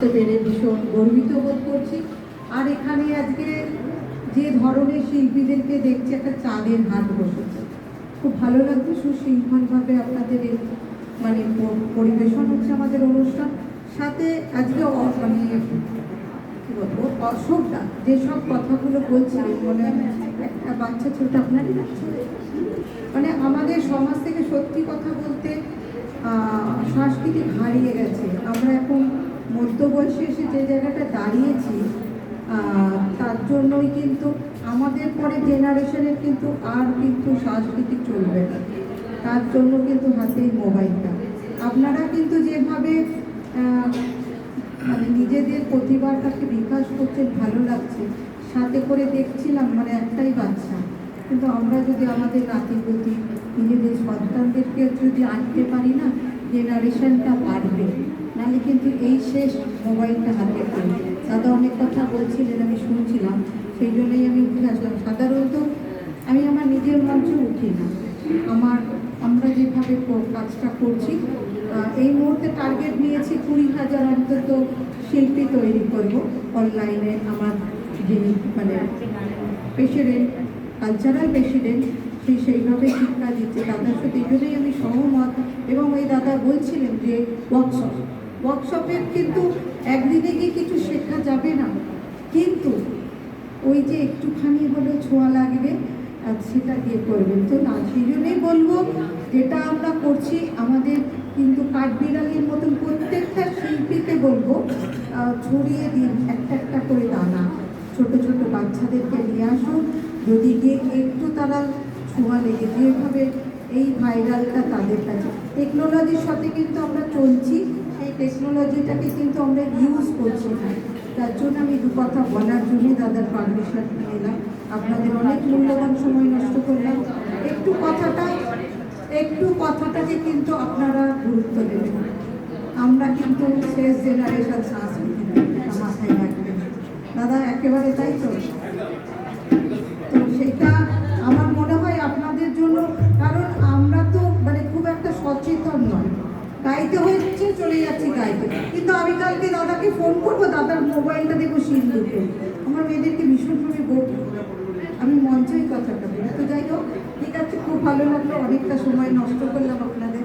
পেরে ভীষণ গর্বিত বোধ করছি। আর এখানে আজকে যে ধরনের শিল্পীদেরকে দেখছি একটা চাঁদের হাট বসেছে। খুব ভালো লাগছে সুশৃঙ্খলভাবে আপনাদের এই মানে পরিবেশন হচ্ছে আমাদের অনুষ্ঠান। সাথে আজকে মানে কি বলব অশোকদা যেসব কথাগুলো বলছিলেন মনে একটা বাচ্চা ছোট আপনারই মানে আমাদের সমাজ থেকে সত্যি কথা বলতে আহ, সংস্কৃতি হারিয়ে গেছে। আমরা এখন মধ্য বয়সে এসে যে জায়গাটা দাঁড়িয়েছি তার জন্যই কিন্তু আমাদের পরে জেনারেশনের কিন্তু আর কিন্তু সংস্কৃতি চলবে না। তার জন্য কিন্তু হাতেই মোবাইলটা আপনারা কিন্তু যেভাবে মানে নিজেদের প্রতিভাটাকে বিকাশ করতে ভালো লাগছে। সাথে করে দেখছিলাম মানে একটাই বাচ্চা। কিন্তু আমরা যদি আমাদের নাতিপুতি, নিজেদের সন্তানদেরকে যদি আনতে পারি না জেনারেশনটা বাড়বে। নাহলে কিন্তু এই শেষ মোবাইলটা হাতে পেয়ে দাদা অনেক কথা বলছিলেন, আমি শুনছিলাম। সেই জন্যই আমি উঠে আসলাম। সাধারণত আমি আমার নিজের মঞ্চে উঠি না। আমার, আমরা যেভাবে কাজটা করছি এই মুহূর্তে টার্গেট নিয়েছি কুড়ি হাজার অন্তত শিল্পী তৈরি করব অনলাইনে আমার যিনি মানে প্রেসিডেন্ট কালচারাল প্রেসিডেন্ট সে সেইভাবে শিক্ষা দিচ্ছে। দাদার সাথে এই জন্যই আমি সহমত। এবং ওই দাদা বলছিলেন যে ওয়ার্কশপ ওয়ার্কশপের কিন্তু একদিনে গিয়ে কিছু শেখা যাবে না। কিন্তু ওই যে একটুখানি হলেও ছোঁয়া লাগবে, আর সেটা দিয়ে করবেন তো না, সেই জন্যই বলব, যেটা আমরা করছি, আমাদের কিন্তু কাঠবিড়ালির মতন প্রত্যেকটা শিল্পীকে বলব ছড়িয়ে দিন, একটা একটা করে দানা। ছোট ছোট বাচ্চাদেরকে নিয়ে আসুন যদি গিয়ে একটু তারা ছোঁয়া লেগে, যেভাবে এই ভাইরালটা তাদের কাছে। টেকনোলজির সাথে কিন্তু আমরা চলছি টেকনোলজিটাকে কিন্তু আমরা ইউজ করছি না। তার জন্য আমি দু কথা বলার জন্যই দাদার পারমিশন নিলাম। আপনাদের অনেক মূল্যবান সময় নষ্ট করলাম। একটু কথাটা, একটু কথাটাকে কিন্তু আপনারা গুরুত্ব দেবেন। আমরা কিন্তু শেষ জেনারেশন সংস্কৃতি মাথায় রাখবেন দাদা, একেবারে তাই তো? আমি মঞ্চেই কথাটা বলি। তো যাই হোক, ঠিক আছে, খুব ভালো লাগল, অনেকটা সময় নষ্ট করলাম আপনাদের।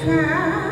high.